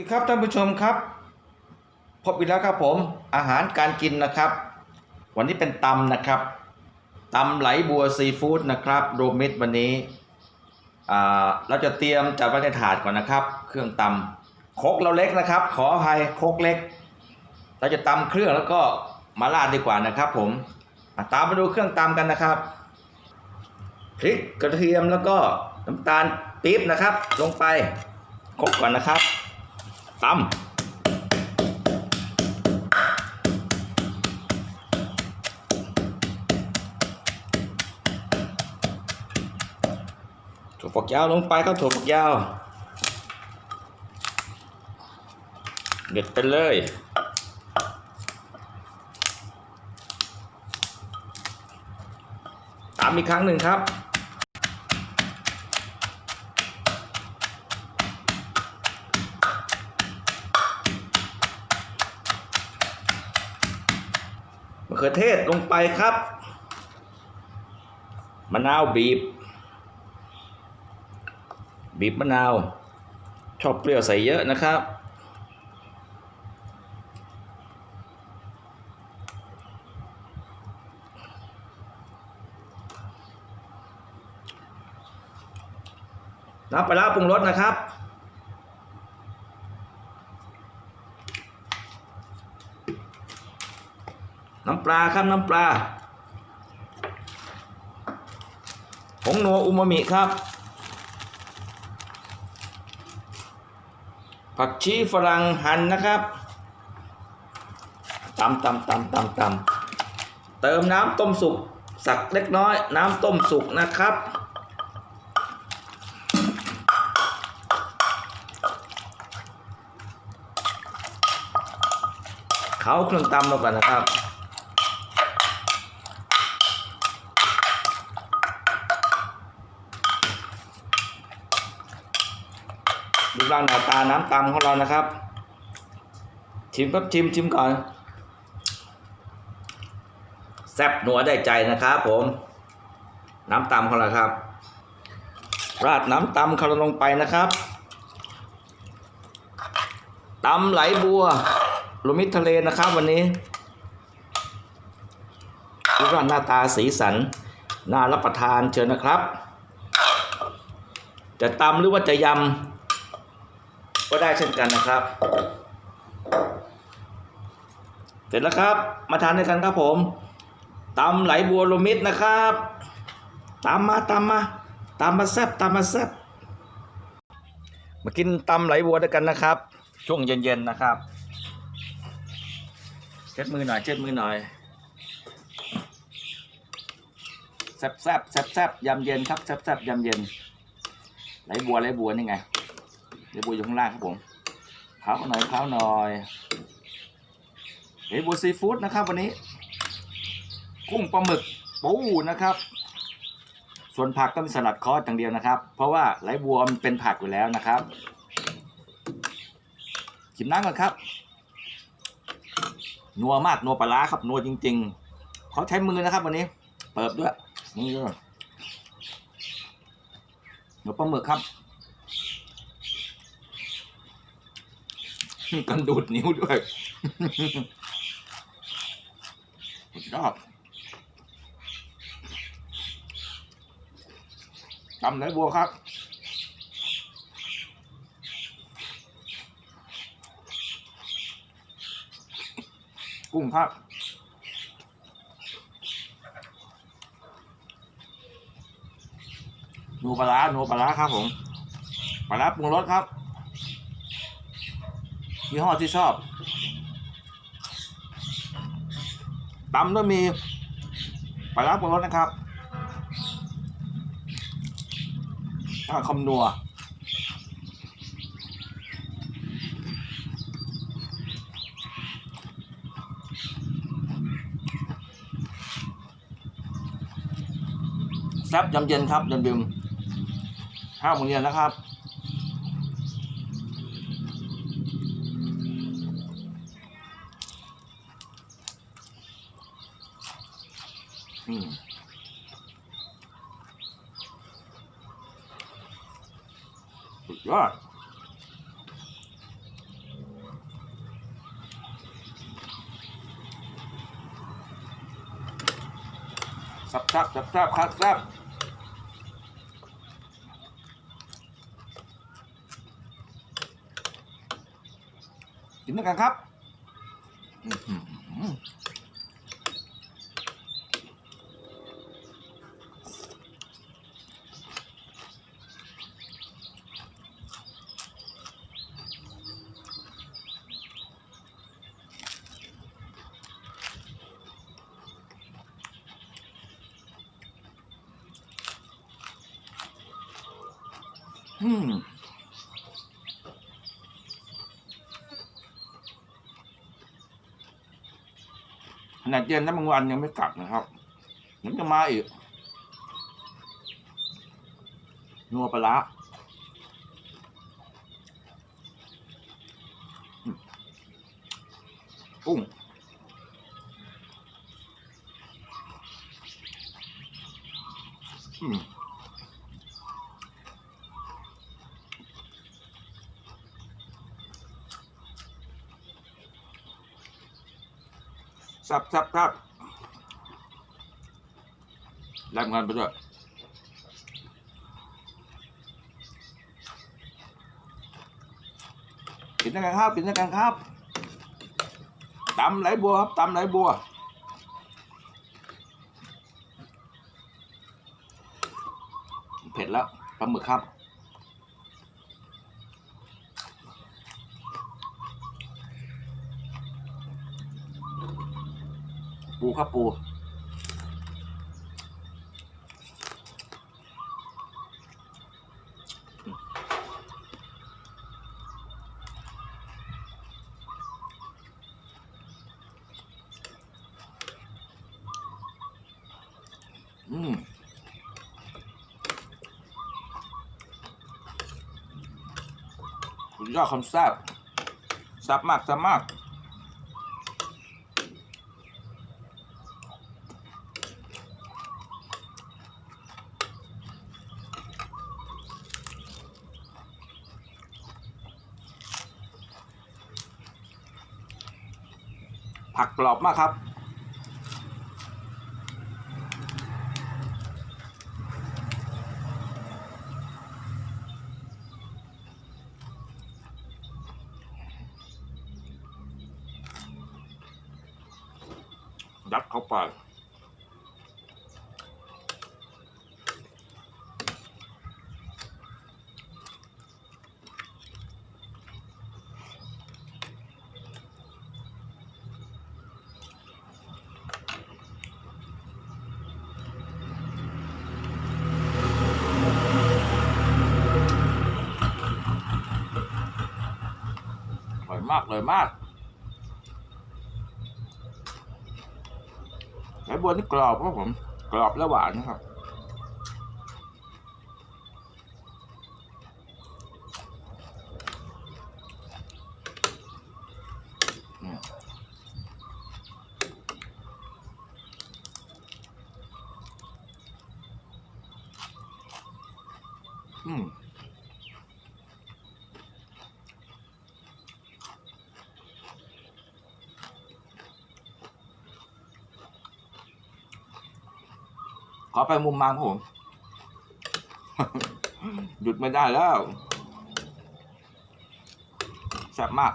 สวัสดีครับท่านผู้ชมครับ พบอีกแล้วครับผมอาหารการกินนะครับ วันนี้เป็นตำนะครับตำไหลบัวซีฟู้ดนะครับโรวมมิตรวันนี้เราจะเตรียมจัดไว้ในถาดก่อนนะครับ เครื่องตำคกเราเล็กนะครับ ขออภัยคกเล็ก เราจะตำเครื่องแล้วก็มาราดดีกว่านะครับ ผมตามมาดูเครื่องตำกันนะครับพริกกระเทียมแล้วก็น้ำตาลปี๊บนะครับ ลงไปคกก่อนนะครับ ตำถั่วฝักยาวลงไปครับถั่วฝักยาว เด็ดไปเลยตามอีกครั้งหนึ่งครับ ขือเทศลงไปครับ มะนาวบีบ บีบมะนาว ชอบเปรี้ยวใส่เยอะนะครับ น้ำปลาร้าปรุงรสนะครับำปลาครับน้ำปลาผงนัวอูมามิครับ ผักชีฝรั่งหั่นนะครับตำตำตำตำตำเติมน้ำต้มสุกสักเล็กน้อย น้ำต้มสุกนะครับเขาเครื่องตำลงก่อนนะครับ หน้าตาน้ำตำของเรานะครับ ชิมครับชิมชิมก่อน แซ่บหนัวได้ใจนะครับผม น้ำตำของเราครับ ราดน้ำตำของเราลงไปนะครับตำไหลบัวโรวมมิตรทะเลนะครับ วันนี้ดูร่างหน้าตาสีสันน่ารับประทานเชิญนะครับ จะตำหรือว่าจะยำ ก็ได้เช่นกันนะครับ เสร็จแล้วครับ มาทานด้วยกันครับผมตำไหลบัวโรวมมิตรนะครับตามมาตามมาตามมาแซบตามมาแซบมากินตำไหลบัวด้วยกันนะครับ ช่วงเย็นๆนะครับเช็ดมือหน่อยเช็ดมือหน่อยแซบแซบแซบแซบยำเย็นครับแซบแซบยำเย็นไหลบัวไหลบัวนี่ไง ไหลบัวอยู่ข้างล่างครับผมเผาหน่อยเผาหน่อยไหลบัวซีฟู้ดนะครับ วันนี้ กุ้งปลาหมึกปูนะครับ ส่วนผักก็เป็นสลัดคอสอย่างเดียวนะครับ เพราะว่าไหลบัวมันเป็นผักอยู่แล้วนะครับชิมน้ำก่อนครับนัวมากนัวปลาร้าครับนัวจริง ๆเขาใช้มือนะครับ วันนี้ เปิดด้วยนี่ด้วยเดี๋ยวปลาหมึกครับ กันดูดนิ้วด้วยสุดยอดทำไหนบัวครับกุ้งครับนูปลาร้าหนูปลาครับผมปลาร้าปรุงรสครับ ยี่ห้อที่ชอบตำต้องมีปลาร้าปรุงรสนะครับถ้าคำนัวแซ่บยำเย็นครับยำเย็นห้าโมงเย็นนะครับ นี่สุดยอดสับซับสับซับคับซับกินด้วยกันครับ อืม ขนาดเย็นแล้วบางวันยังไม่กลับนะครับยังจะมาอีก นัวปลากุ้งอืม ซับซับซับแลมกันไปด้วยกินด้วยกันครับกินด้วยกันครับตำไหลบัวครับตำไหลบัวเผ็ดแล้วปลาหมึกครับ ปูครับปูอืมสุดยอดคำแซ่บแซ่บมากแซ่บมาก ผักกรอบมากครับยัดเข้าไป มากเลยมากไอ้บัวนี่กรอบครับผม กรอบและหวานนะครับ อไปมุมมามครับผม หยุดไม่ได้แล้วแซ่บมาก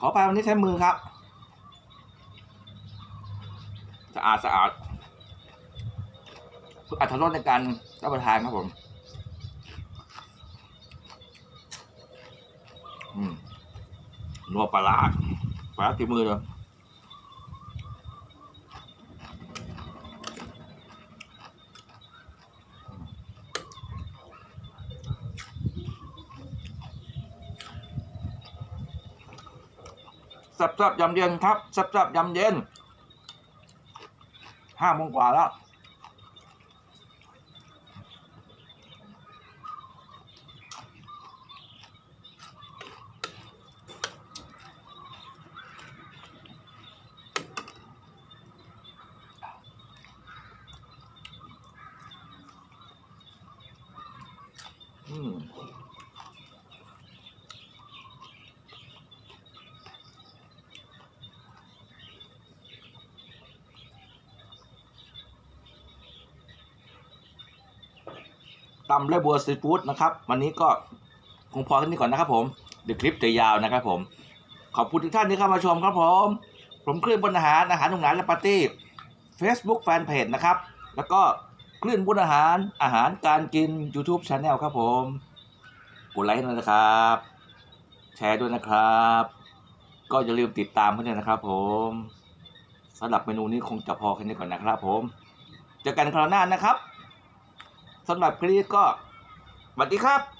ขอไปวันนี้ใช้มือครับ สะอาดสะอาดเพื่ออัตรสในการรับประทานครับผมนัวปลาร้าปลาร้าตีมือเลย สับสับยำเย็นครับสับสับยำเย็นห้าโมงกว่าแล้ว อืม ตำและบัวซีฟู้ดนะครับ วันนี้ก็คงพอแค่นี้ก่อนนะครับผมเดี๋ยวคลิปจะยาวนะครับผม ขอบคุณทุกท่านที่เข้ามาชมครับผม ผมคลื่นบนอาหารอาหารหนุ่มหนและปาร์ตี้ Facebook Fanpage นะครับ แล้วก็คลื่นบนอาหารอาหารการกิน YouTube Channel ครับผม กดไลค์ด้วยนะครับ แชร์ด้วยนะครับ ก็อย่าลืมติดตามเพื่อนนะครับผมสำหรับเมนูนี้คงจะพอแค่นี้ก่อนนะครับผมเจอกันคราวหน้านะครับ สำหรับคลิปก็สวัสดีครับ